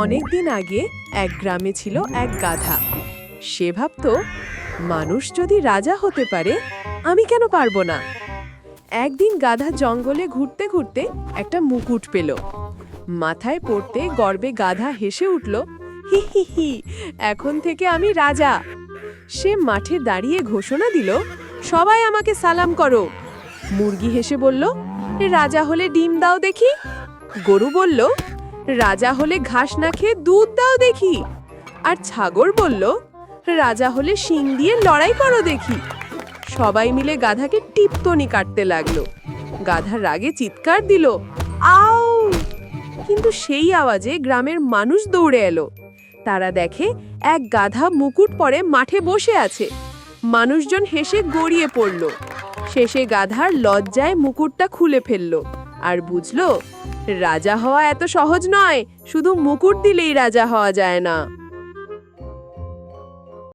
অনেক দিন আগে এক গ্রামে ছিল এক গাধা। সে ভাবত, মানুষ যদি রাজা হতে পারে, আমি কেন পারব না? একদিন গাধা জঙ্গলে ঘুরতে ঘুরতে একটা মুকুট পেল। মাথায় পড়তে গর্বে গাধা হেসে উঠল, হি হি হি, এখন থেকে আমি রাজা। সে মাঠে দাঁড়িয়ে ঘোষণা দিল, সবাই আমাকে সালাম করো। মুরগি হেসে বলল, রাজা হলে ডিম দাও দেখি। গরু বলল রাজা হলে ঘাস না খেয়ে দুধ দাও দেখি। আর ছাগল বলল, রাজা হলে শিং দিয়ে লড়াই করো দেখি। সবাই মিলে গাধাকে টিপতনি কাটতে লাগল। গাধা রাগে চিৎকার দিল, আউ! কিন্তু সেই আওয়াজে গ্রামের মানুষ দৌড়ে এলো। তারা দেখে এক গাধা মুকুট পরে মাঠে বসে আছে। মানুষজন হেসে গড়িয়ে পড়ল। শেষে গাধার লজ্জায় মুকুটটা খুলে ফেলল। আর বুঝলো রাজা হওয়া এত সহজ নয় শুধু মুকুট দিলেই রাজা হওয়া যায় না।